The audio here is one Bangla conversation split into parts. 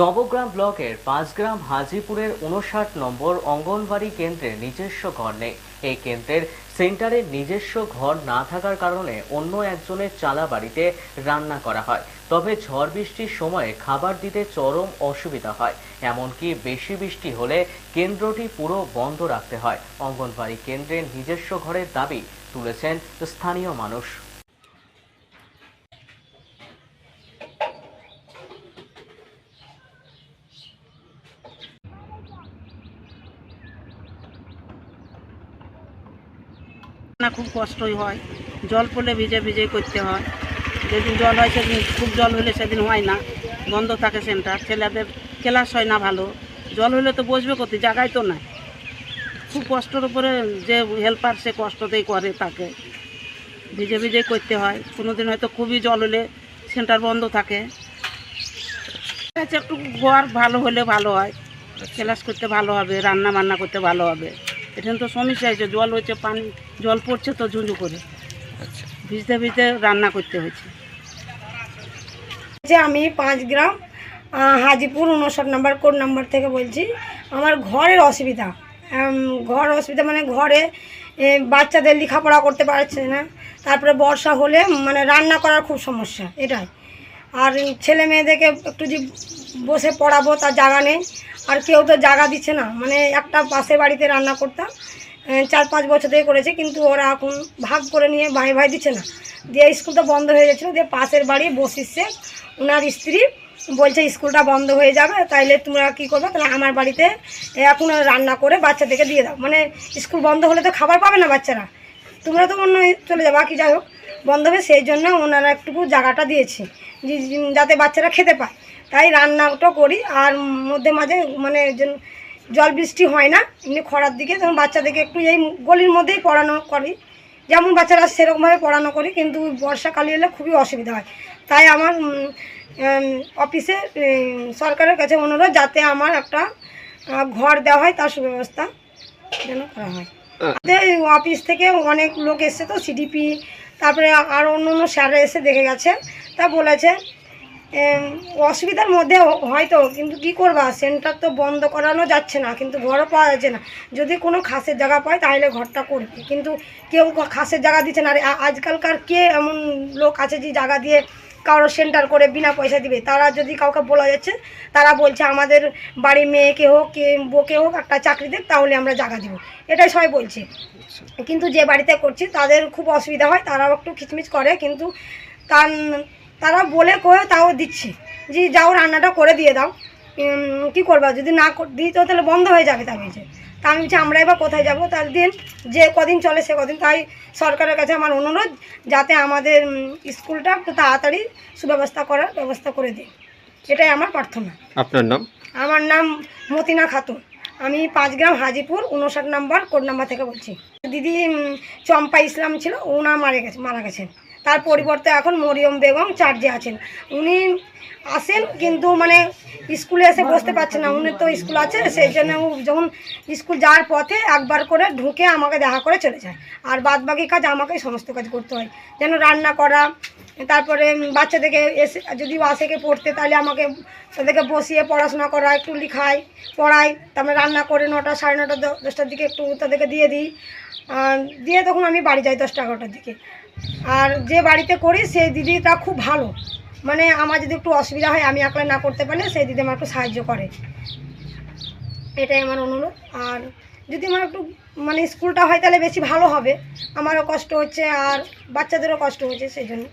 নবগ্রাম ব্লকের পাঁচগ্রাম হাজিপুরের উনষাট নম্বর অঙ্গনবাড়ি কেন্দ্রের নিজস্ব ঘর নেই। এই কেন্দ্রের সেন্টারের নিজস্ব ঘর না থাকার কারণে অন্য একজনের চালা বাড়িতে রান্না করা হয়। তবে ঝড় বৃষ্টির সময়ে খাবার দিতে চরম অসুবিধা হয়। এমনকি বেশি বৃষ্টি হলে কেন্দ্রটি পুরো বন্ধ রাখতে হয়। অঙ্গনবাড়ি কেন্দ্রের নিজস্ব ঘরের দাবি তুলেছেন স্থানীয় মানুষ। না খুব কষ্টই হয়। জল পড়লে ভিজে ভিজে করতে হয়। যেদিন জল হয় সেদিন খুব জল হলে সেদিন হয় না। বন্ধ থাকে সেন্টার। ছেলেদের ক্লাস হয় না ভালো। জল হলে তো বসবে করতে জায়গায় তো নাই। খুব কষ্টর উপরে যে হেল্পার সে কষ্টতেই করে তাকে। ভিজে ভিজে করতে হয়। কোনো দিন হয়তো খুবই জল হলে সেন্টার বন্ধ থাকে। আচ্ছা, একটু ঘর ভালো হলে ভালো হয়। ক্লাস করতে ভালো হবে রান্না বান্না করতে ভালো হবে। এখানে তো সমস্যা হয়েছে জল হয়েছে পানি জল পড়ছে তো ঝুঁঝু করে। ভিজতে ভিজতে রান্না করতে হয়েছে যে আমি পাঁচ গ্রাম হাজিপুর উনষাট নাম্বার কোড নাম্বার থেকে বলছি আমার ঘরের অসুবিধা। ঘর অসুবিধা মানে ঘরে এ, বাচ্চাদের লেখাপড়া করতে পারছে না। তারপরে বর্ষা হলে মানে রান্না করার খুব সমস্যা এটাই। আর ছেলে মেয়েদেরকে একটু যে বসে পড়াবো, তার জায়গা নেই। আর কেউ তো জায়গা দিচ্ছে না। মানে একটা পাশের বাড়িতে রান্না করতাম চার পাঁচ বছর থেকে করেছে, কিন্তু ওরা এখন ভাগ করে নিয়ে ভাই ভাই দিচ্ছে না। দিয়ে স্কুলটা বন্ধ হয়ে গেছিল, দিয়ে পাশের বাড়ি বসিচ্ছে ওনার স্ত্রী বলছে, স্কুলটা বন্ধ হয়ে যাবে, তাইলে তোমরা কী করবে? তাহলে আমার বাড়িতে এখন রান্না করে বাচ্চাদেরকে দিয়ে দাও। মানে স্কুল বন্ধ হলে তো খাবার পাবে না বাচ্চারা। তোমরা তো অন্য চলে যাবা কি যাই হোক। বন্ধ হবে সেই জন্য ওনারা একটুকু জায়গাটা দিয়েছে যাতে বাচ্চারা খেতে পায়। তাই রান্নাটা করি আর মধ্যে মাঝে মানে জল বৃষ্টি হয় না এমনি খরার দিকে তখন বাচ্চাদেরকে একটু এই গলির মধ্যেই পড়ানো করি। যেমন বাচ্চারা সেরকমভাবে পড়ানো করি কিন্তু বর্ষাকালে এলে খুবই অসুবিধা হয়। তাই আমার অফিসে সরকারের কাছে অনুরোধ যাতে আমার একটা ঘর দেওয়া হয় তার সুব্যবস্থা যেন করা হয়। অফিস থেকে অনেক লোক এসছে তো সিডিপি তারপরে আর অন্য অন্য স্যাররা এসে দেখে গেছে। তা বলেছে অসুবিধার মধ্যে হয়তো, কিন্তু কি করবা? সেন্টার তো বন্ধ করানো যাচ্ছে না, কিন্তু ঘরও পাওয়া যাচ্ছে না। যদি কোনো খাসের জায়গা পায়, তাহলে ঘরটা করবে। কিন্তু কেউ খাসের জায়গা দিচ্ছে না। আর আজকালকার কে এমন লোক আছে যে জায়গা দিয়ে কারও সেন্টার করে বিনা পয়সা দিবে। তারা যদি কাউকে বলা যাচ্ছে, তারা বলছে আমাদের বাড়ির মেয়েকে হোক কে, বউকে হোক একটা চাকরি দেখ তাহলে আমরা জায়গা দিব। এটাই সবাই বলছে। কিন্তু যে বাড়িতে করছি, তাদের খুব অসুবিধা হয়, তারাও একটু খিচমিচ করে, কিন্তু তার তারা বলে কয়ে তাও দিচ্ছে। যে যাও রান্নাটা করে দিয়ে দাও। কি করবা? যদি না দিই তো তাহলে বন্ধ হয়ে যাবে তা বলছে তা আমি বলছি আমরা এবার কোথায় যাব? তার দিন যে কদিন চলে সে কদিন। তাই সরকারের কাছে আমার অনুরোধ যাতে আমাদের স্কুলটা একটু তাড়াতাড়ি সুব্যবস্থা করার ব্যবস্থা করে দিই এটাই আমার প্রার্থনা। আপনার নাম? আমার নাম মতিনা খাতুন। আমি পাঁচ গ্রাম হাজিপুর উনষাট নাম্বার কোড নাম্বার থেকে বলছি। দিদি চম্পা ইসলাম ছিল ওনা মারা গেছে মারা গেছেন। তার পরিবর্তে এখন মরিয়ম বেগম চার্জে আছেন। উনি আসেন কিন্তু মানে স্কুলে এসে বসতে পারছে না। উনি তো স্কুল আছে, সেই জন্য যখন স্কুল যাওয়ার পথে একবার করে ঢুকে আমাকে দেখা করে চলে যায়। আর বাদ বাকি কাজ আমাকেই সমস্ত কাজ করতে হয়। যেন রান্না করা, তারপরে বাচ্চাদেরকে এসে, যদি আসেকে পড়তে তাহলে আমাকে তাদেরকে বসিয়ে পড়াশোনা করা, একটু লিখাই পড়াই তারপরে রান্না করে নটা, সাড়ে নটা, দশটার দিকে একটু তাদেরকে দিয়ে দিই। দিয়ে তখন আমি বাড়ি যাই দশটা এগারোটার দিকে। আর যে বাড়িতে করি, সেই দিদিটা খুব ভালো। মানে আমার যদি একটু অসুবিধা হয়, আমি একলা না করতে পারলে সেই দিদি আমার একটু সাহায্য করে। এটাই আমার অনুরোধ। আর যদি আমার একটু মানে স্কুলটা হয় তাহলে বেশি ভালো হবে। আমারও কষ্ট হচ্ছে আর বাচ্চাদেরও কষ্ট হচ্ছে সেই জন্য।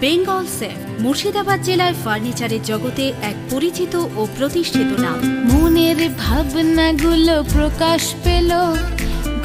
বেঙ্গল সেফ মুর্শিদাবাদ জেলায় ফার্নিচারের জগতে এক পরিচিত ও প্রতিষ্ঠিত নাম। মনের ভাবনাগুলো প্রকাশ পেল।